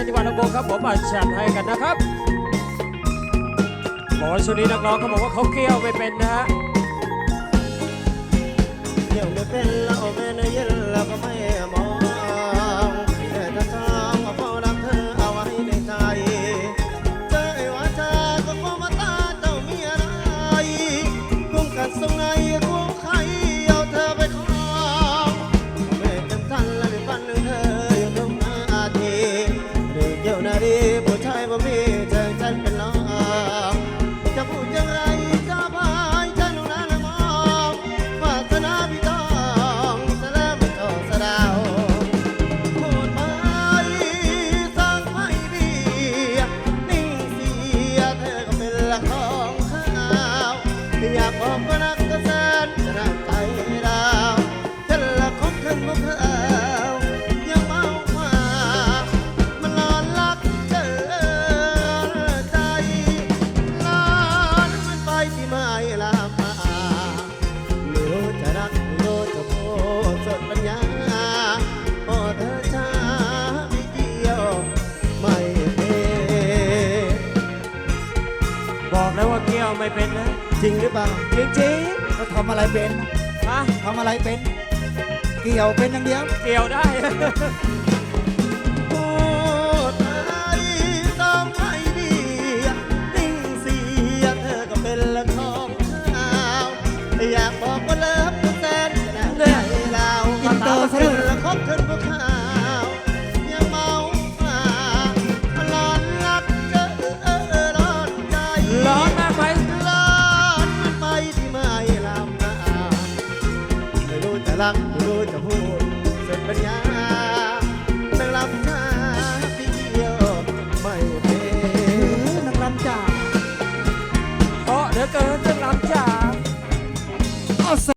นจัวัดลำพูนครับผมอาจัดให้กันนะครับหมอสุนีนักร้องเขาบอกว่าเขาเกี่ยวไม่เป็นนะฮะเกี่ยวไม่เป็น ไม่เป็นนะจริงหรือเปล่าจริงจริงเขาทำอะไรเป็นฮะทำอะไรเป็น เกี่ยวเป็นอย่างเดียว เกี่ยวได้ รักรู้จะพูดสุดปัญญานักลำนาพี่เดียวไม่เป็นนักลำจ่าเพราะเหลือเกินนักลำจ่อ